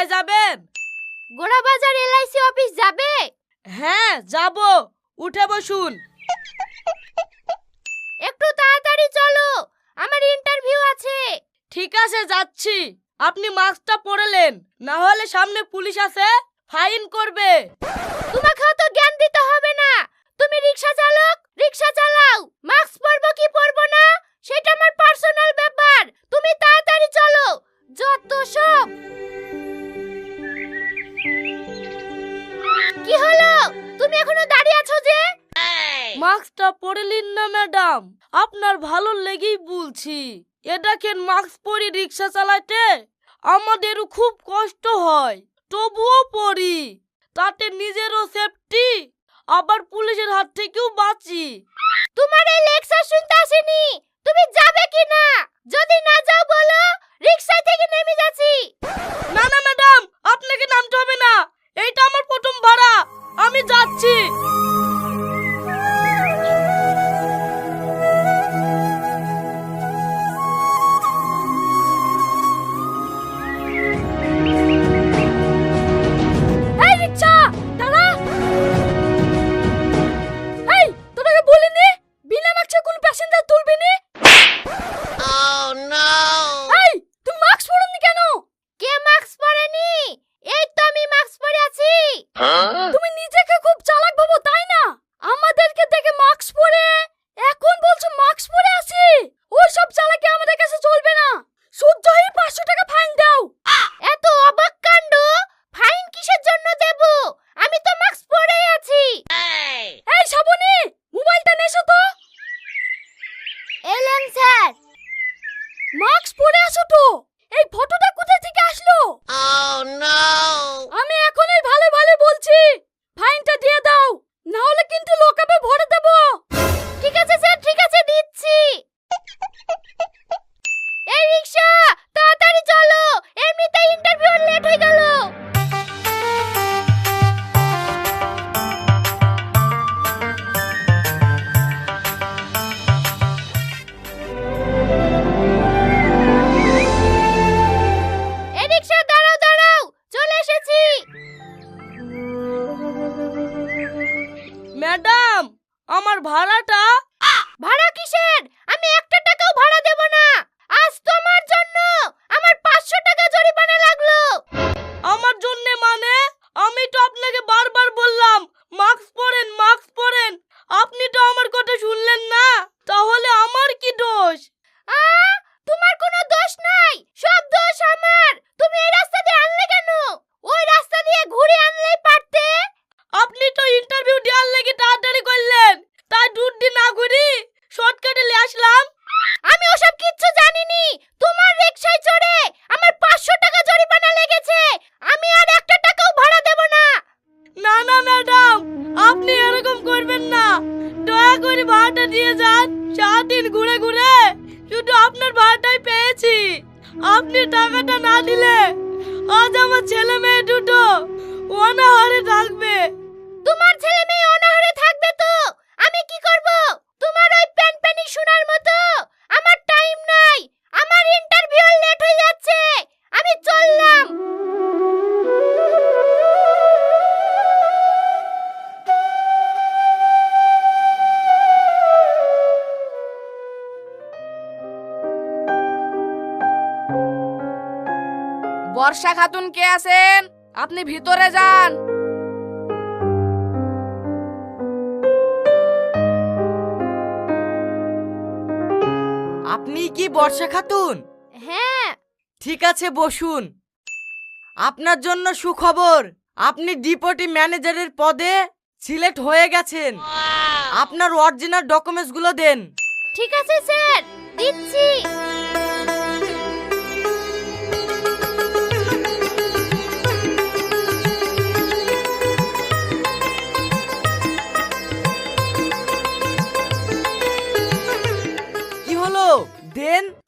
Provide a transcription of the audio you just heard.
কোথায় যাবেন? Gorabazar LIC office যাবে? হ্যাঁ যাব। উঠে বসুন। একটু তাড়াতাড়ি চলো আমার ইন্টারভিউ আছে। ঠিক আছে যাচ্ছি। আপনি মাস্কটা পরেলেন না হলে সামনে পুলিশ আছে ফাইন করবে। তোমাকে অত জ্ঞান দিতে হবে না। তুমি রিক্সা তুমি এখনও দাঁড়িয়ে আছো যে? মাস্কটা পরেলিন না ম্যাডাম। আপনার ভালো লেগেই বলছি। এ দেখেন মাস্ক পরি রিক্সা চালাইতে? আমাদেরও খুব কষ্ট হয়। তবুও পরি। তাতে নিজেরও সেফটি আবার পুলিশের হাত থেকেও বাঁচি। তোমার এই লেকচার শুনতে আসেনি? তুমি যাবে কি না যদি না যাও বলো রিক্সা থেকে নেমে যাচ্ছি। পরে? এখন বলছো পরে আছি? ওই সব চালাকি আমাদের কাছে চলবে না। পাঁচশো টাকা ফাইন দাও। এত অবাক কাণ্ড। ফাইন কিসের জন্য দেব? আমি তো মাস্ক পরেই আছি। এই শ্রাবণী মোবাইলটা নেছো তো। এলেন স্যার। মাস্ক পরে আছো তো। এই ফটোটা কোথা থেকে আসলো? আমি আমার ভাড়াটা দিয়ে যান দিন ঘুরে ঘুরে। শুধু আপনার ভাড়াটাই পেয়েছি। আপনি টাকাটা না দিলে আজ আমার ছেলে মেয়ে দুটো অনাহারে বর্ষা খাতুন কে আছেন? আপনি ভিতরে যান। আপনি কি বর্ষা খাতুন? হ্যাঁ। ঠিক আছে বসুন। আপনার জন্য সুখবর আপনি ডিপোটি ম্যানেজারের পদে সিলেক্ট হয়ে গেছেন। আপনার অরিজিনাল ডকুমেন্টসগুলো দেন। ঠিক আছে স্যার। দিচ্ছি। দেন দিচ্ছি স্যার দিচ্ছি